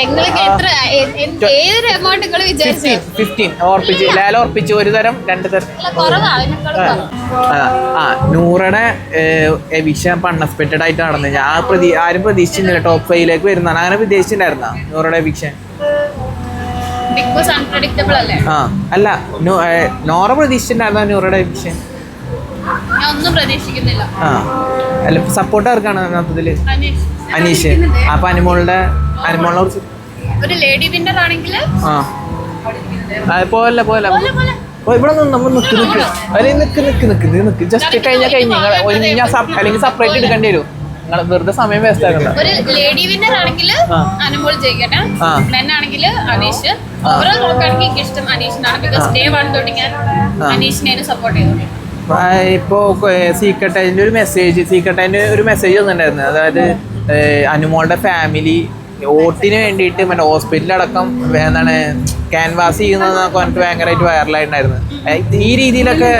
എങ്ങൾക്ക് എത്ര ഏതൊരു എമൗണ്ട് നിങ്ങൾ വിചാരിച്ചു ഫിഫ്റ്റീൻ ഫിഫ്റ്റീൻ ഓർപ്പിച്ച് ലാല ഓർപ്പിച്ച് ഒരു തരം രണ്ട് തരം. ആ, ആ നൂറയുടെ വിഷയം അൺഎക്സ്പെക്റ്റഡ് ആയിട്ട് നടന്നു. ഞാൻ പ്രതി ആരും പ്രതീക്ഷിച്ചില്ല. ടോപ്പ് ഫൈവിലേക്ക് വരുന്നതാണ്. അങ്ങനെ പ്രതീക്ഷിച്ചിട്ടുണ്ടായിരുന്ന? നൂറയുടെ വിഷയം? ബിഗ് ബോസ് അൺപ്രഡിക്റ്റബിൾ അല്ലേ? ആ അല്ല നോറ പ്രതീക്ഷിച്ചിട്ടുണ്ടായിരുന്ന നൂറയുടെ വിഷൻ ഞാൻ ഒന്നും പ്രതീക്ഷിക്കുന്നില്ല. ആ. അല്ല സപ്പോർട്ട് ആർക്കാണ് അതിനകത്തതിൽ? അനീഷ്. അനീഷ്. അപ്പൊ അനുമോളുടെ അനുമോളിനെ കുറിച്ച് ഒരു ലേഡി വിന്നർ ആണെങ്കിൽ ആ. പോലെ പോലെ. ഇവിടെ നമ്മൾ നിക്ക് നിക്ക്. അല്ലെങ്കിൽ നിക്ക് നിക്ക് നിക്ക് ഇത് നിക്ക്. ജസ്റ്റ് കഴിഞ്ഞാൽ കഴിഞ്ഞ് നിങ്ങൾ ഒരുങ്ങി അല്ലെങ്കിൽ സെപ്പറേറ്റ് എടുക്കേണ്ടി വരും. നിങ്ങൾ വെറുതെ സമയം വേസ്റ്റ് ആക്കണ്ട. ഒരു ലേഡി വിന്നർ ആണെങ്കിൽ. അനുമോൾ ജയിക്കട്ടെ. മെൻ ആണെങ്കിൽ അനീഷ്. ഓവറോൾ നോക്കുകയാണെങ്കിൽ എനിക്ക് ഇഷ്ടം അനീഷിനാണ് ബിക്കോസ് ഡേ വൺ തൊട്ട് ഞാൻ അനീഷിനെ സപ്പോർട്ട് ചെയ്തു ആ, ഇപ്പോ സീക്രട്ട് അതിന്റെ ഒരു മെസ്സേജ് സീക്രട്ട് അതിന്റെ ഒരു മെസ്സേജ് വന്നിട്ടുണ്ടായിരുന്നു. അതായത് അനുമോളുടെ ഫാമിലി വോട്ടിന് വേണ്ടിയിട്ട് മറ്റേ ഹോസ്പിറ്റലടക്കം എന്താണ് ക്യാൻവാസ് ചെയ്യുന്നതൊക്കെ പറഞ്ഞിട്ട് ഭയങ്കരമായിട്ട് വൈറലായിട്ടുണ്ടായിരുന്നു ഈ രീതിയിലൊക്കെ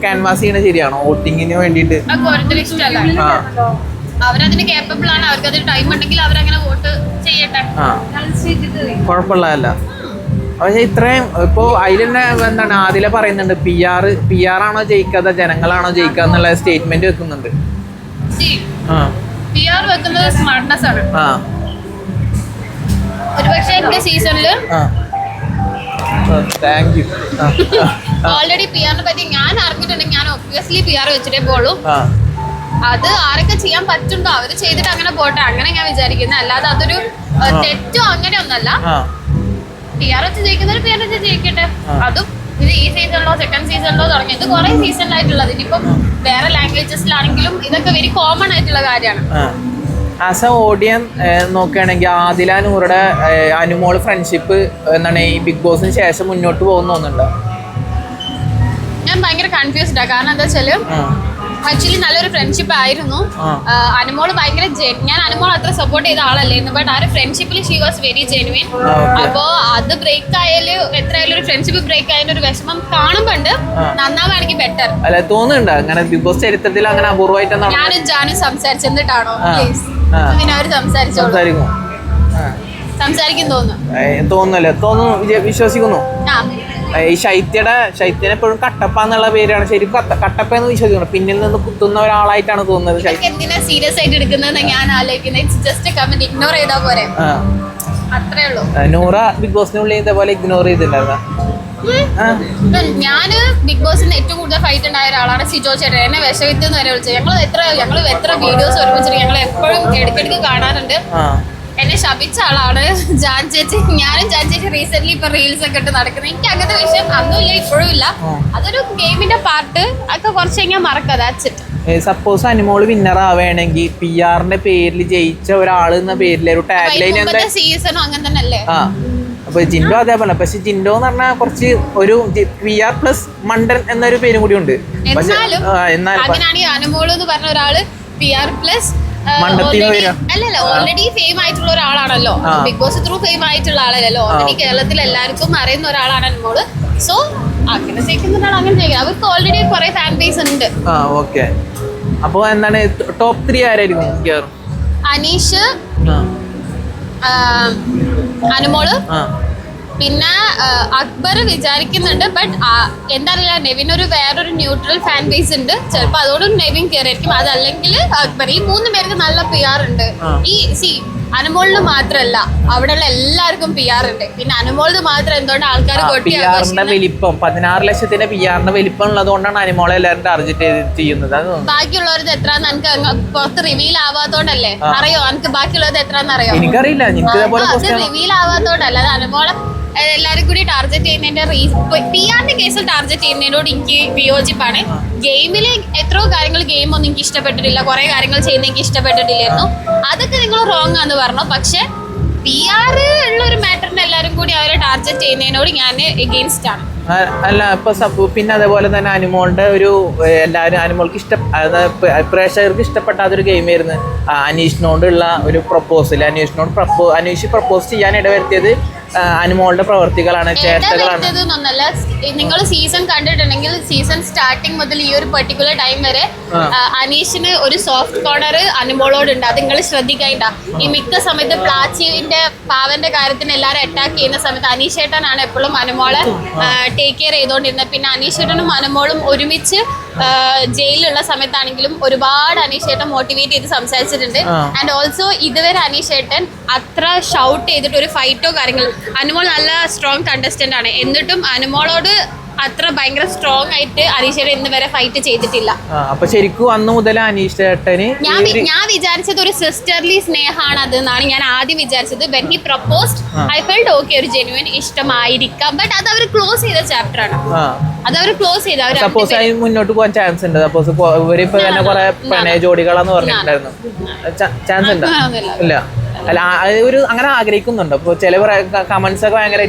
ക്യാൻവാസ് ചെയ്യണത് ശരിയാണോ? വോട്ടിങ്ങിന് വേണ്ടിയിട്ട്. ആ അവരതിന് കേപ്പബിൾ ആണ്. അവർക്ക് അതിന് ടൈം ഉണ്ടെങ്കിൽ അവരങ്ങനെ വോട്ട് ചെയ്യട്ടെ. ആ. കുഴപ്പമുള്ളതല്ല. പക്ഷെ ഇത്രയും ഇപ്പോൾ അതിൽ തന്നെ എന്താണ് ആദില പറയുന്നുണ്ട് പി ആർ പി ആർ ആണോ ജയിക്കാതെ ജനങ്ങളാണോ ജയിക്കുക എന്നുള്ള സ്റ്റേറ്റ്മെന്റ് വെക്കുന്നുണ്ട്. വെക്കുന്നത് സ്മാർട്ട്നെസ് ആണ്. ഒരുപക്ഷെ എന്റെ സീസണിൽ ആ. താങ്ക് യു ഓൾറെഡി പി ആറിനെ പറ്റി ഞാൻ അറിഞ്ഞിട്ടുണ്ടെങ്കിൽ ഞാൻ ഒബ്വിയസ്ലി പി ആർ വെച്ചിട്ടേ പോളൂ. അത് ആരൊക്കെ ചെയ്യാൻ പറ്റുണ്ടോ അവർ ചെയ്തിട്ട് അങ്ങനെ പോട്ടെ അങ്ങനെ ഞാൻ വിചാരിക്കുന്നത് അല്ലാതെ അതൊരു തെറ്റോ തെറ്റോ അങ്ങനെയൊന്നല്ല. പി ആർ വെച്ച് ജയിക്കുന്നവർ പി ആർ വെച്ച് ജയിക്കട്ടെ. അതും ഇത് ഈ സീസണിലോ സെക്കൻഡ് സീസണിലോ തുടങ്ങി. ഇത് കുറെ സീസണിലായിട്ടുള്ളത് ഇനിയിപ്പം വേറെ ലാംഗ്വേജസിലാണെങ്കിലും ഇതൊക്കെ വെരി കോമൺ ആയിട്ടുള്ള കാര്യമാണ്. ആസ് എ ഓഡിയൻ നോക്കുകയാണെങ്കിൽ ആദില നൂറുടെ അനുമോൾ ഫ്രണ്ട്ഷിപ്പ് എന്താണ് ഈ ബിഗ് ബോസിന് ശേഷം മുന്നോട്ട് പോകുന്ന തോന്നുന്നുണ്ടോ ഞാൻ ഭയങ്കര കൺഫ്യൂസ്ഡാണ് കാരണം എന്താ വെച്ചാൽ ആ. ആക്ച്വലി നല്ലൊരു ഫ്രണ്ട്ഷിപ്പ് ആയിരുന്നു. അനുമോൾ അനുമോൾ ഭയങ്കര ഞാൻ അനുമോൾ അത്ര സപ്പോർട്ട് ചെയ്ത ആളല്ലായിരുന്നു ബട്ട് ആ ഒരു ഫ്രണ്ട്ഷിപ്പിൽ ഷീ വാസ് വെരി ജെനുവിൻ അപ്പോ അത് ബ്രേക്ക് ആയാൽ എത്രയായാലും ഒരു ഫ്രണ്ട്ഷിപ്പ് ബ്രേക്ക് ആയാലും ഒരു വിഷമം കാണുമ്പോണ്ട്. നന്നാവാണെങ്കിൽ ബെറ്റർ അല്ല തോന്നുന്നുണ്ട്? അങ്ങനെ ബിഗ് ബോസ് ചരിത്രത്തിൽ അങ്ങനെ അപൂർവമായിട്ട് ഞാനും ജാനും സംസാരിച്ചെന്നിട്ടാണോ. പ്ലീസ്. പിന്നെ അവർ സംസാരിച്ചോളൂ. സംസാരിക്കും. തോന്നുന്നു. തോന്നുന്നല്ലേ. തോന്നുന്നു വിശ്വസിക്കുന്നു. ഈ ശൈത്യയുടെ ശൈത്യനെ എപ്പോഴും കട്ടപ്പ എന്നുള്ള പേരാണ്. ശരിക്കും കട്ടപ്പ എന്ന് വിശ്വസിക്കണം പിന്നിൽ നിന്ന് കുത്തുന്ന ഒരാളായിട്ടാണ് തോന്നുന്നത് എന്തിനാ സീരിയസ് ആയിട്ട് എടുക്കുന്നത് ഞാൻ ആലോചിക്കുന്നത്? ഇറ്റ്സ് ജസ്റ്റ് കമന്റ് ഇഗ്നോർ ചെയ്താൽ പോരെ. അത്രേ ഉള്ളൂ. നൂറ ബിഗ് ബോസിനുള്ളിൽ ഇതേപോലെ ഇഗ്നോർ ചെയ്തിട്ടുണ്ടായിരുന്ന? ഞാൻ ബിഗ് ബോസിന് ഏറ്റവും കൂടുതൽ ഫൈറ്റ് ഉണ്ടായ ഒരാളാണ് സിജോ ചേട്ടൻ. എന്നെ വിഷവിത്ത് എന്ന് വരെ വിളിച്ചത്. ഞങ്ങൾ എത്ര ഞങ്ങൾ എത്ര വീഡിയോസ് ഒരുമിച്ചിട്ട് ഞങ്ങൾ എപ്പോഴും ഇടയ്ക്കിടയ്ക്ക് കാണാറുണ്ട്. എന്നെ ശപിച്ച ആളാണ് ജാൻ ചേച്ചി. ഞാനും ജാൻ ചേച്ചി റീസെന്റ് ഇപ്പൊ റീൽസ് ഒക്കെ ഇട്ട് നടക്കുന്നത് എനിക്ക് അങ്ങനത്തെ വിഷയം അന്നും ഇല്ല ഇപ്പോഴും ഇല്ല. അതൊരു ഗെയിമിന്റെ പാർട്ട് അതൊക്കെ കുറച്ച് കഴിഞ്ഞാൽ മറക്കാം ദാറ്റ്സ് സപ്പോസ് അനുമോൾ വിന്നർ ആവുകയാണെങ്കിൽ പി ആറിന്റെ പേരിൽ ജയിച്ച ഒരാൾ എന്ന പേരിൽ ഒരു ടാഗ് ലൈൻ എന്താ? സീസണും അങ്ങനെ തന്നെ അല്ലേ ആ. അപ്പൊ ജിൻഡോ അതേപോലെ. പക്ഷെ ജിൻഡോ എന്ന് പറഞ്ഞാൽ കുറച്ച് ഒരു പി ആർ പ്ലസ് മണ്ടൻ എന്നൊരു പേരും കൂടി ഉണ്ട്. പക്ഷെ എന്നാലും അങ്ങനെയാണെങ്കിൽ അനുമോൾ എന്ന് പറഞ്ഞ ഒരാൾ പി ആർ പ്ലസ് മണ്ടത്തിന്ന് വരാ. അല്ലല്ല ഓൾറെഡി ഫെയിം ആയിട്ടുള്ള ഒരാളാണല്ലോ. ബിഗ് ബോസ് ത്രൂ ഫെയിം ആയിട്ടുള്ള ആളല്ലല്ലോ. ഓൾറെഡി കേരളത്തിൽ എല്ലാവർക്കും അറിയുന്ന ഒരാളാണ് അനുമോൾ സോ അങ്ങനെ ഒരാൾ അങ്ങനെ ജയിക്കണം അവർക്ക് ഓൾറെഡി കുറെ ഫാൻ ബേസ് ഉണ്ട്. ആ ഓക്കെ അപ്പോൾ എന്താണ് ടോപ്പ് ത്രീ മിക്കവാറും? അനീഷ് അനുമോൾ പിന്നെ അക്ബർ വിചാരിക്കുന്നുണ്ട് ബട്ട് എന്താ അറിയില്ല നെവിൻ ഒരു വേറൊരു ന്യൂട്രൽ ഫാൻ ബേസ് ഉണ്ട്. ചിലപ്പോൾ അതോടും നെവിൻ കയറിയിരിക്കും അതല്ലെങ്കിൽ അക്ബർ. ഈ മൂന്ന് പേർക്ക് നല്ല പി ആർ ഉണ്ട്. ഈ സി അനുമോളിന് മാത്രമല്ല അവിടെയുള്ള എല്ലാവർക്കും പി ആർ ഉണ്ട്. പിന്നെ അനുമോളിന് മാത്രം എന്തുകൊണ്ട് ആൾക്കാർ പി ആറിന്റെ വലിപ്പം. പതിനാറ് ലക്ഷത്തിന്റെ പി ആറിന്റെ വലിപ്പം ഉള്ളതുകൊണ്ടാണ് അനുമോളെ എല്ലാവരും ടാർഗറ്റ് ചെയ്യുന്നത്. ബാക്കിയുള്ളവരത് എത്രാന്ന് എനിക്ക് പുറത്ത് റിവീൽ ആവാത്തോണ്ടല്ലേ? അറിയോ? എനിക്ക് ബാക്കിയുള്ളത് എത്രാന്ന് അറിയോ? എനിക്കറിയില്ല. റിവീൽ ആവാത്തോണ്ടല്ല. അത് അനുമോളെ ഏഹ്, എല്ലാരും കൂടി ടാർഗറ്റ് ചെയ്യുന്നതിന്റെ പി ആറിന്റെ കേസിൽ ടാർഗറ്റ് ചെയ്യുന്നതിനോട് എനിക്ക് വിയോജിപ്പാണ്. ഗെയിമിൽ എത്രയോ കാര്യങ്ങൾ ഗെയിം ഒന്നും എനിക്ക് ഇഷ്ടപ്പെട്ടിട്ടില്ല. കുറെ കാര്യങ്ങൾ ചെയ്യുന്ന എനിക്ക് ഇഷ്ടപ്പെട്ടിട്ടില്ലായിരുന്നു. അതൊക്കെ നിങ്ങൾ റോങ് ആന്ന് പറഞ്ഞു. പക്ഷെ പി ആർ ഉള്ള ഒരു മാറ്ററിന് എല്ലാവരും കൂടി അവരെ ടാർഗറ്റ് ചെയ്യുന്നതിനോട് ഞാൻ എഗെയിൻസ്റ്റ് ആണ്. അല്ല ഇപ്പൊ സപ്പോ പിന്നെ അതേപോലെ തന്നെ അനിമോളുടെ ഒരു എല്ലാവരും അനിമോൾക്ക് ഇഷ്ട പ്രേക്ഷകർക്ക് ഇഷ്ടപ്പെട്ടാത്ത ഒരു ഗെയിം ആയിരുന്നു. ആ, അനീഷിനോടുള്ള ഒരു പ്രപ്പോസൽ അനീഷിനോട് പ്രപ്പോ അനീഷ് പ്രപ്പോസ് ചെയ്യാൻ ഇടവരുത്തിയത് അനുമോളുടെ പ്രവർത്തികളാണ് എന്നല്ല നിങ്ങൾ സീസൺ കണ്ടിട്ടുണ്ടെങ്കിൽ സീസൺ സ്റ്റാർട്ടിങ് മുതൽ ഈ ഒരു പെർട്ടിക്കുലർ ടൈം വരെ അനീഷിന് ഒരു സോഫ്റ്റ് കോർണർ അനുമോളോട് ഉണ്ട് അത് നിങ്ങൾ ശ്രദ്ധിക്കണ്ട. ഈ മിക്ക സമയത്ത് പ്ലാച്ചിന്റെ പാവന്റെ കാര്യത്തിന് എല്ലാവരും അറ്റാക്ക് ചെയ്യുന്ന സമയത്ത് അനീഷേട്ടനാണ് എപ്പോഴും അനുമോളെ ടേക്ക് കെയർ ചെയ്തുകൊണ്ടിരുന്നത് പിന്നെ അനീഷേട്ടനും അനുമോളും ഒരുമിച്ച് ജയിലിലുള്ള സമയത്താണെങ്കിലും ഒരുപാട് അനീഷേട്ടൻ മോട്ടിവേറ്റ് ചെയ്ത് സംസാരിച്ചിട്ടുണ്ട്. ആൻഡ് ഓൾസോ ഇതുവരെ അനീഷേട്ടൻ അത്ര ഷൗട്ട് ചെയ്തിട്ട് ഒരു ഫൈറ്റോ കാര്യങ്ങൾ അനുമോൾ നല്ല സ്ട്രോങ് കണ്ടസ്റ്റന്റ് ആണ്. എന്നിട്ടും അനുമോളോട് അത്ര ഭയങ്കര സ്ട്രോങ് ആയിട്ട് അനീഷേട്ടൻ ഇന്ന് വരെ ഫൈറ്റ് ചെയ്തിട്ടില്ല. അപ്പൊ ശരിക്കും അന്ന് മുതൽ അനീഷേട്ടന് ഞാൻ വി- ഞാൻ വിചാരിച്ചത് ഒരു സിസ്റ്റർലി സ്നേഹമാണ് അത് എന്നാണ് ഞാൻ ആദ്യം വിചാരിച്ചത്. When he proposed I felt okay ഒരു ജെന്യൂൻ ഇഷ്ടമായിരിക്കാം. ബട്ട് അത് അവർ ക്ലോസ് ചെയ്ത ചാപ്റ്റർ ആണ്. ആ. അത് അവർ ക്ലോസ് ചെയ്ത അവർ സപ്പോസ് അതിന് മുന്നോട്ട് പോകാൻ ചാൻസ് ഉണ്ട്. സപ്പോസ് ഇവരിപ്പോ തന്നെ കുറെ പ്രണയ ജോഡികളാന്ന് പറഞ്ഞിട്ടുണ്ടായിരുന്നു. ചാൻസ് ഉണ്ടോ? ഇല്ല. അല്ല അത് ഒരു അങ്ങനെ ആഗ്രഹിക്കുന്നുണ്ടോ. അപ്പൊ ചില കമന്റ്സ് ഒക്കെ ഭയങ്കര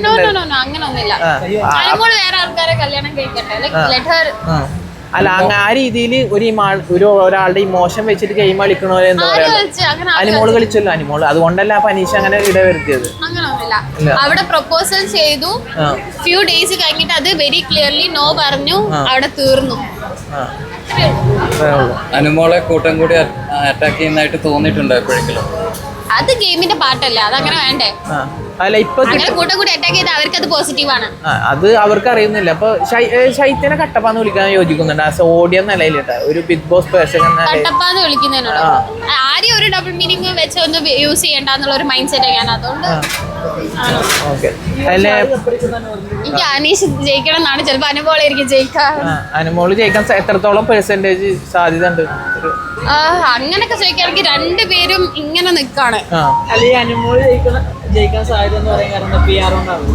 അല്ല അങ്ങ ആ രീതിയിൽ ഒരു ഒരു ഒരാളുടെ ഇമോഷൻ വെച്ചിട്ട് ഗെയിം കളിക്കണ പോലെ എന്താ പറയാ അനിമോൾ കളിച്ചല്ലോ അനിമോൾ അതുകൊണ്ടല്ല പനീഷ് അങ്ങനെ ഇടവരുത്തിയത്. അവിടെ പ്രപ്പോസൽ ചെയ്തു. ഫ്യൂ ഡേയ്സ് കഴിഞ്ഞിട്ട് അത് വെരി ക്ലിയർലി നോ പറഞ്ഞു. അവിടെ തീർന്നു. അനുമോളെ കൂട്ടം കൂടി അറ്റാക്ക് ചെയ്യുന്നതായിട്ട് തോന്നിയിട്ടുണ്ടോ എപ്പോഴെങ്കിലും? അത് ഗെയിമിന്റെ പാട്ടല്ലേ? അതങ്ങനെ വേണ്ടേ? ആ. അല്ല ഇപ്പൊ അങ്ങനെ കൂട്ടം. കൂടി അറ്റാക്ക് ചെയ്ത് അവർക്ക് അത് പോസിറ്റീവ് ആണ് അത് അവർക്ക് അറിയുന്നില്ല. അപ്പൊ ശൈത്യനെ കട്ടപ്പാന്ന് വിളിക്കാൻ യോജിക്കുന്നുണ്ട്. ആസ് സോഡിയം നിലയിൽ ഒരു ബിഗ് ബോസ് പേഴ്സൺ കട്ടപ്പാന്ന് വിളിക്കുന്നതിനോട്. ആ. ആരെയും ഒരു ഡബിൾ മീനിങ് വെച്ച് ഒന്ന് യൂസ് ചെയ്യണ്ട എന്നുള്ള ഒരു മൈൻഡ് സെറ്റ് ഞാൻ അതുകൊണ്ട് ഓക്കെ. അല്ലെ? എനിക്ക് അനീഷ് ജയിക്കണം എന്നാണ്. ചിലപ്പോ അനുമോളായിരിക്കും ജയിക്കാൻ അനുമോൾ ജയിക്കാൻ എത്രത്തോളം പെർസെന്റേജ് സാധ്യത ഉണ്ട്? ആ, അങ്ങനൊക്കെ ചോദിക്കുകയാണെങ്കിൽ രണ്ടുപേരും ഇങ്ങനെ നിൽക്കാണ് അല്ലെങ്കിൽ ജയിക്കുന്ന ജയിക്കാൻ സാധ്യത എന്ന് പറയാൻ കാരണം പി ആർ കൊണ്ടാണ്?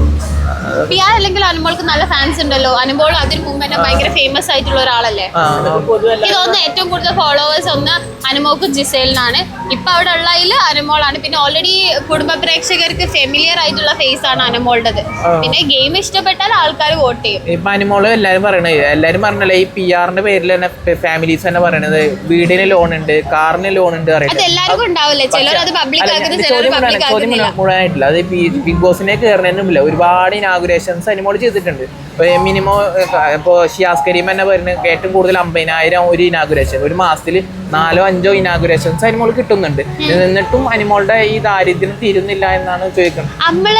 പി ആർ അല്ലെങ്കിൽ അനുമോൾക്ക് നല്ല ഫാൻസ് ഉണ്ടല്ലോ. അനുമോൾ അതിന് മുമ്പ് തന്നെ ഭയങ്കര ഫേമസ് ആയിട്ടുള്ള ഒരാളല്ലേ? ഇതൊന്ന് എനിക്ക് തോന്നുന്നു ഏറ്റവും കൂടുതൽ ഫോളോവേഴ്സ് ഒന്ന് അനുമോക്കും ജിസേലിനാണ്. ഇപ്പൊ അവിടെ ഉള്ളതിൽ അനുമോളാണ്. പിന്നെ ഓൾറെഡി കുടുംബ പ്രേക്ഷകർക്ക് ഫെമിലിയർ ആയിട്ടുള്ള ഫേസ് ആണ് അനുമോളുടേത്. പിന്നെ ഗെയിം ഇഷ്ടപ്പെട്ടാൽ ആൾക്കാർ വോട്ട് ചെയ്യും. ഇപ്പൊ അനുമോൾ എല്ലാരും പറയണത് എല്ലാരും പറഞ്ഞല്ലേ ഈ പി ആറിന്റെ പേരിൽ തന്നെ ഫാമിലീസ് തന്നെ പറയണത് വീടിന് ലോൺ ഉണ്ട് കാറിന് ലോൺ ഉണ്ട് അത് എല്ലാവർക്കും ഉണ്ടാവില്ലേ? ചിലർ അത് പബ്ലിക് ആക്കുന്നത് ചിലർ പബ്ലിക് ആക്കുന്നില്ല. അത് ബിഗ് ബോസിനെ കയറുന്നതിനുമില്ല ഒരുപാട് ഇനാഗുറേഷൻസ് അനിമോൾ ചെയ്തിട്ടുണ്ട്. മിനിമം ഇപ്പോൾ ഷിയാസ് കരീം തന്നെ വരുന്ന ഏറ്റവും കൂടുതൽ അമ്പതിനായിരം ഒരു ഇനാഗുരേഷൻ ഒരു മാസത്തിൽ നാലോ അഞ്ചോ ഇനാഗുരേഷൻസ് അനിമോൾ കിട്ടുന്നുണ്ട്. എന്നിട്ടും അനിമോളുടെ ഈ ദാരിദ്ര്യം തീരുന്നില്ല എന്നാണ് ചോദിക്കുന്നത്. നമ്മൾ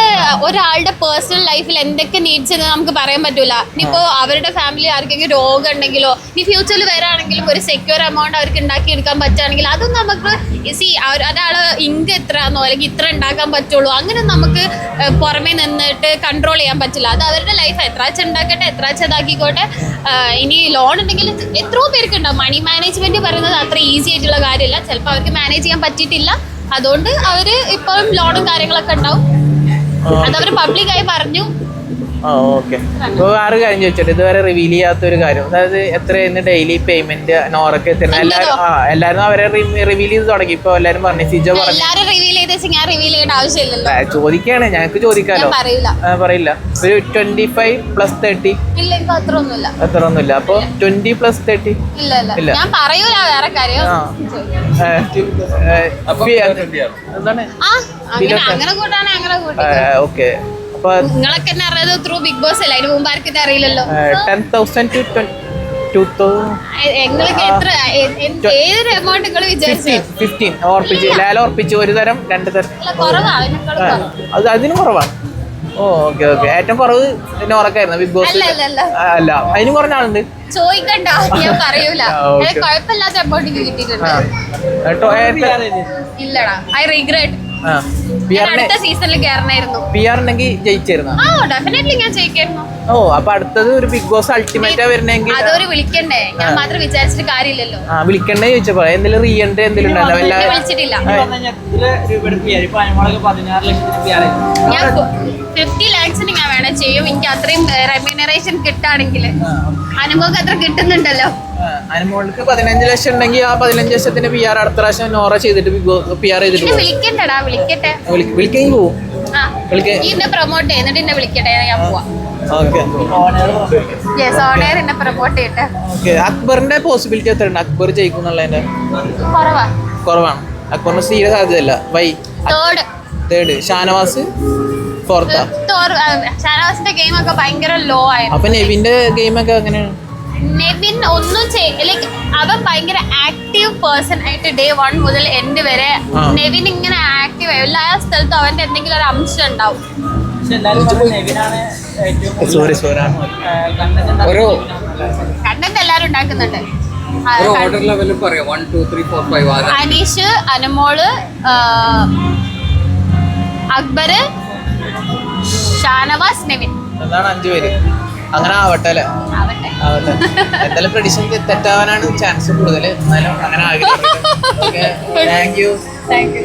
ഒരാളുടെ പേഴ്സണൽ ലൈഫിൽ എന്തൊക്കെ നീഡ്സ് എന്ന് നമുക്ക് പറയാൻ പറ്റൂല. ഇനിയിപ്പോ അവരുടെ ഫാമിലി ആർക്കെങ്കിലും രോഗം ഉണ്ടെങ്കിലോ ഇനി ഫ്യൂച്ചറിൽ വരാണെങ്കിലും ഒരു സെക്യൂർ എമൗണ്ട് അവർക്ക് ഉണ്ടാക്കി എടുക്കാൻ പറ്റുകയാണെങ്കിൽ അതും നമുക്ക് സി ഒരാൾ ഇങ്ക് എത്ര എന്നോ അല്ലെങ്കിൽ ഇത്ര ഉണ്ടാക്കാൻ പറ്റുള്ളൂ അങ്ങനെ നമുക്ക് പുറമെ നിന്നിട്ട് കൺട്രോൾ ചെയ്യാൻ പറ്റില്ല. അത് അവരുടെ ലൈഫ് എത്ര ഉണ്ടാക്കട്ടെ എത്ര വെച്ച് ഇതാക്കിക്കോട്ടെ ഇനി ലോൺ ഉണ്ടെങ്കിൽ എത്രയോ പേർക്ക് ഉണ്ടാവും. മണി മാനേജ്മെന്റ് പറയുന്നത് അത്ര ഈസി ആയിട്ടുള്ള കാര്യമില്ല. ചിലപ്പോൾ അവർക്ക് മാനേജ് ചെയ്യാൻ പറ്റിയിട്ടില്ല. അതുകൊണ്ട് അവർ ഇപ്പോഴും ലോണും കാര്യങ്ങളൊക്കെ ഉണ്ടാവും. അതവർ പബ്ലിക്കായി പറഞ്ഞു. ആ ഓക്കെ ഇപ്പോൾ വേറെ കാര്യം ചോദിച്ചോട്ടെ? ഇതുവരെ റിവീൽ ചെയ്യാത്ത ഒരു കാര്യം. അതായത് എത്രയായിരുന്നു ഡെയിലി പേയ്മെന്റ് നോറൊക്കെ എത്തുന്നത് എല്ലാവരും ആ എല്ലാവരും അവരെ റിവീൽ ചെയ്ത് തുടങ്ങി. ഇപ്പോൾ എല്ലാവരും പറഞ്ഞു സിജോ പറഞ്ഞു. ചോദിക്കാണ് റിവീൽ ചെയ്ത് വെച്ചാൽ ഞാൻ റിവീൽ ചെയ്യേണ്ട ആവശ്യമില്ലല്ലോ. ആ, ചോദിക്കുകയാണ് ഞങ്ങൾക്ക് ചോദിക്കാലോ? ഞാൻ പറയില്ല. ഒരു ട്വന്റി ഫൈവ് പ്ലസ് തേർട്ടി അത്ര ഒന്നുമില്ല. അപ്പൊ ഒന്നുമില്ല. അപ്പോൾ ട്വന്റി പ്ലസ് തേർട്ടി ഇല്ല ഞാൻ പറയൂല വേറെ കാര്യം. ആ. അപ്പൊ എന്താണ്? ആ അങ്ങനെ അങ്ങനെ കൂട്ടാണ് അങ്ങനെ കൂട്ടി. ഓക്കെ. നിങ്ങളൊക്കെ എന്നെ അറിയാതെ ത്രൂ ബിഗ് ബോസ് അല്ല? അതിന് മുമ്പ് ആർക്കും അറിയില്ലല്ലോ. ടെൻ തൗസൻഡ് ടു ഏതൊരു എമൗണ്ട് നിങ്ങൾ വിചാരിച്ചു ഓർപ്പിച്ച് ലാല ഓർപ്പിച്ച് ഒരു തരം രണ്ട് തരം. അത് അതിനും കുറവാണ്. Oh okay okay. ഏറ്റവും കുറവ് നോറക്കായിരുന്നു ബിഗ് ബോസ് അല്ല, അല്ല, അല്ല. അല്ല. അതിനും കുറഞ്ഞ ആളുണ്ട്. ചോദിക്കണ്ട. ഞാൻ പറയൂല. കുഴപ്പമില്ലാത്ത എമൗണ്ട് കിട്ടിയിട്ടുണ്ട്. ഇല്ലടാ. ഐ റിഗ്രറ്റ് അടുത്ത സീസണിൽ കയറണായിരുന്നു പി ആർ ഉണ്ടെങ്കിൽ ജയിച്ചിരുന്ന? ആ ഡെഫിനറ്റ്ലി ഞാൻ ജയിക്കായിരുന്നു. ഓ അപ്പൊ അടുത്തത് ഒരു ബിഗ് ബോസ് അൾട്ടിമേറ്റാ വരുന്നെങ്കിൽ അതൊരു വിളിക്കണ്ടേ? ഞാൻ മാത്രം വിചാരിച്ചിട്ട് കാര്യമില്ലല്ലോ. ആ വിളിക്കണ്ടേ ചോദിച്ചപ്പോ? എന്തെങ്കിലും റീ എൻട്രി എന്തെങ്കിലും വിളിച്ചിട്ടില്ല. ഞാൻ ഫിഫ്റ്റി ലാക്സിന് ഞാൻ വേണം ചെയ്യും. എനിക്ക് അത്രയും റെമ്യൂണറേഷൻ കിട്ടാണെങ്കിൽ. അനുഭവം അത്ര കിട്ടുന്നുണ്ടല്ലോ. അനുമോൾക്ക് പതിനഞ്ച് ലക്ഷം ഉണ്ടെങ്കിൽ ആ പതിനഞ്ച് ലക്ഷത്തിന്റെ പി ആർ അടുത്ത പ്രാവശ്യം നോറ ചെയ്തിട്ട് പി ആർ ചെയ്തിട്ട് വിളിക്കണ്ടടാ വിളിക്കട്ടെ. വിളിക്കെങ്കിൽ പോവും. എന്നെ പ്രൊമോട്ട് ചെയ്യുന്നിട്ട് എന്നെ വിളിക്കട്ടെ ഞാൻ പോവാം. അക്ബറിന്റെ പോസിബിലിറ്റി എത്ര ഉണ്ട് അക്ബർ ജയിക്കും എന്നുള്ളതിന്റെ? കുറവാ. കുറവാണ്. അക്ബറിന് സ്ഥിര സാധ്യതയല്ല. Why third Shanavas? ഫോർത്താ. ഷാനവാസിന്റെ ഗെയിം ഒക്കെ ഭയങ്കര ലോ ആയിരുന്നു. അപ്പൊ നെവിന്റെ ഗെയിമൊക്കെ എങ്ങനെയാണ് നെവിൻ ഒന്നും ലൈക്ക് അവൻ ഭയങ്കര ആക്റ്റീവ് പേഴ്സൺ ആയിട്ട് ഡേ വൺ മുതൽ എൻഡ് വരെ നെവിൻ ഇങ്ങനെ ആക്റ്റീവ് എല്ലാ സ്ഥലത്തും അവന്റെ എന്തെങ്കിലും ഒരു അംശം ഉണ്ടാവും. സോറി സോറി കണ്ടന്റ് ഒരു കണ്ടന്റ് എല്ലാരും ഉണ്ടാക്കുന്നുണ്ട്. അനീഷ് അനുമോൾ ആ, അക്ബര് ഷാനവാസ് നെവിൻ. അതാണ് അഞ്ചു പേര്. അങ്ങനെ ആവട്ടെ അല്ലേ? ആവട്ടെ. എന്തായാലും പ്രഡിഷൻ തെറ്റാവാനാണ് ചാൻസ് കൂടുതൽ എന്നാലും അങ്ങനെ ആഗ്രഹിക്കുന്നു താങ്ക് യു താങ്ക് യു